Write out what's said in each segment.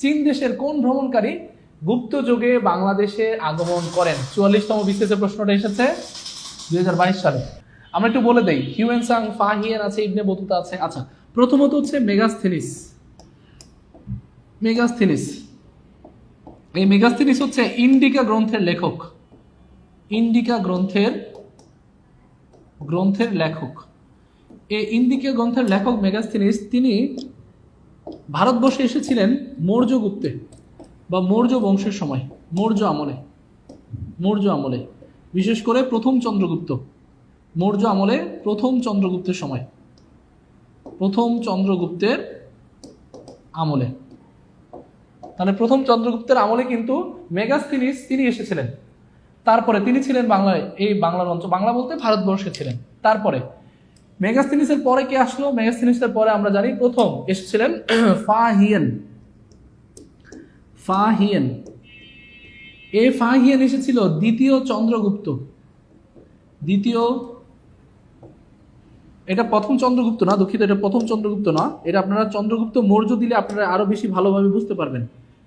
চীন দেশের কোন ভ্রমণকারী গুপ্ত যুগে বাংলাদেশে আগমন করেন? চুয়াল্লিশতম বিসিএসের প্রশ্নটা এসেছে দুই হাজার বাইশ সালে। আমরা একটু বলে দেই, হিউয়েন সাং ফাহিয়েন আছে, ইবনে বতুতা আছে। আচ্ছা প্রথমত হচ্ছে মেগাস্থেনিস মেগাস্থেনিস এই মেগাস্থেনিস হচ্ছে ইন্ডিকা গ্রন্থের লেখক। ইন্ডিকা গ্রন্থের গ্রন্থের লেখক। এই ইন্ডিকা গ্রন্থের লেখক মেগাস্থেনিস তিনি ভারতবর্ষে এসেছিলেন মৌর্য গুপ্তে বা মৌর্য বংশের সময়, মৌর্য আমলে মৌর্য আমলে। বিশেষ করে প্রথম চন্দ্রগুপ্ত, মৌর্য আমলে প্রথম চন্দ্রগুপ্তের সময়, প্রথম চন্দ্রগুপ্তের আমলে। তাহলে প্রথম চন্দ্রগুপ্তের আমলে কিন্তু মেগাস্থিনিস তিনি এসেছিলেন। তারপরে তিনি ছিলেন বাংলায়, এই বাংলার অঞ্চল, বাংলা বলতে ভারতবর্ষে ছিলেন। তারপরে মেগাস্থিনিসের পরে কে আসলো? মেগাস্থিনিসের পরে আমরা জানি প্রথম এসেছিলেন ফাহিয়েন। ফাহিয়েন। এ ফাহিয়েন এসেছিল দ্বিতীয় চন্দ্রগুপ্ত। দ্বিতীয়, এটা প্রথম চন্দ্রগুপ্ত না, দুঃখিত, এটা প্রথম চন্দ্রগুপ্ত না। এটা আপনারা চন্দ্রগুপ্ত মৌর্য দিলে আপনারা আরও বেশি ভালোভাবে বুঝতে পারবেন।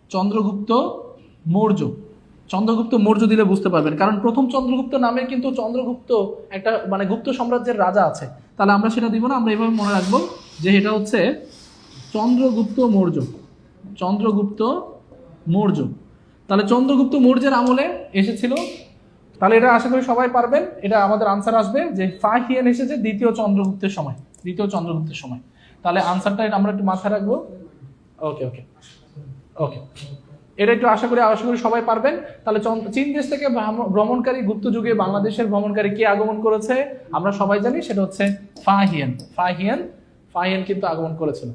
চন্দ্রগুপ্ত মৌর্য। চন্দ্রগুপ্ত মৌর্য দিলে বুঝতে পারবেন। কারণ প্রথম চন্দ্রগুপ্ত নামে কিন্তু চন্দ্রগুপ্ত একটা মানে গুপ্ত সাম্রাজ্যের রাজা আছে। তাহলে আমরা সেটা দিব না, আমরা এভাবে মনে রাখব যে এটা হচ্ছে চন্দ্রগুপ্ত মৌর্য। চন্দ্রগুপ্ত মৌর্য। তাহলে চন্দ্রগুপ্ত মৌর্যের আমলে এসেছিল। তাহলে এটা আশা করি সবাই পারবেন। এটা আমাদের আনসার আসবে যে ফাহিয়ান এসেছে দ্বিতীয় চন্দ্রগুপ্তের সময়, দ্বিতীয় চন্দ্রগুপ্তের সময়। তাহলে আনসারটা এটা আমরা একটু মাথায় রাখব। ওকে ওকে ওকে এটা একটু আশা করি আশা করি সবাই পারবেন। তাহলে চীন দেশ থেকে ভ্রমণকারী গুপ্ত যুগে বাংলাদেশের ভ্রমণকারী কে আগমন করেছে? আমরা সবাই জানি, সেটা হচ্ছে ফাহিয়ান। ফাহিয়ান ফাহিয়ান কিন্তু আগমন করেছিল।